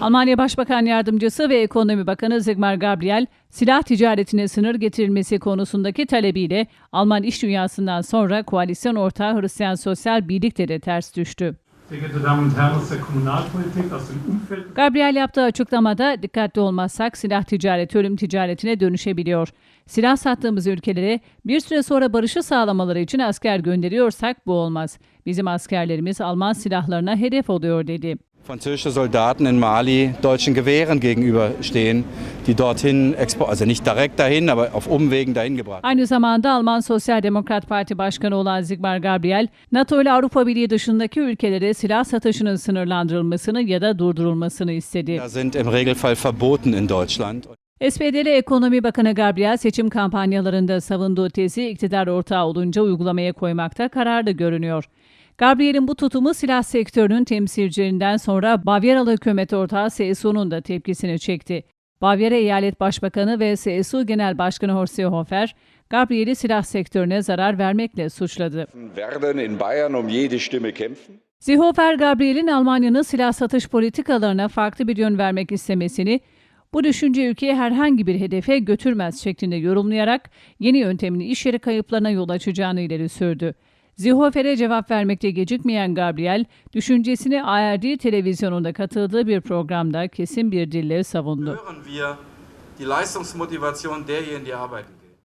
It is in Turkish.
Almanya Başbakan Yardımcısı ve Ekonomi Bakanı Sigmar Gabriel, silah ticaretine sınır getirilmesi konusundaki talebiyle Alman iş dünyasından sonra koalisyon ortağı Hristiyan Sosyal Birlikte de ters düştü. Gabriel yaptığı açıklamada dikkatli olmazsak silah ticareti ölüm ticaretine dönüşebiliyor. Silah sattığımız ülkelere bir süre sonra barışı sağlamaları için asker gönderiyorsak bu olmaz. Bizim askerlerimiz Alman silahlarına hedef oluyor dedi. Französische Soldaten in Mali deutschen Gewehren gegenüberstehen, die dorthin, also nicht direkt dahin, aber auf Umwegen dahin gebracht. Aynı zamanda Alman Sosyal Demokrat Parti Başkanı olan Sigmar Gabriel, NATO ile Avrupa Birliği dışındaki ülkelere silah satışının sınırlandırılmasını ya da durdurulmasını istedi. Da sind im Regelfall verboten in Deutschland. SPD'li Ekonomi Bakanı Gabriel seçim kampanyalarında savunduğu tezi iktidar ortağı olunca uygulamaya koymakta kararlı görünüyor. Gabriel'in bu tutumu silah sektörünün temsilcilerinden sonra Bavyeralı hükümet ortağı CSU'nun da tepkisini çekti. Bavyera Eyalet Başbakanı ve CSU Genel Başkanı Horst Seehofer, Gabriel'i silah sektörüne zarar vermekle suçladı. um. Seehofer, Gabriel'in Almanya'nın silah satış politikalarına farklı bir yön vermek istemesini, bu düşünce ülkeyi herhangi bir hedefe götürmez şeklinde yorumlayarak yeni yöntemin iş yeri kayıplarına yol açacağını ileri sürdü. Seehofer'e cevap vermekte gecikmeyen Gabriel, düşüncesini ARD televizyonunda katıldığı bir programda kesin bir dille savundu.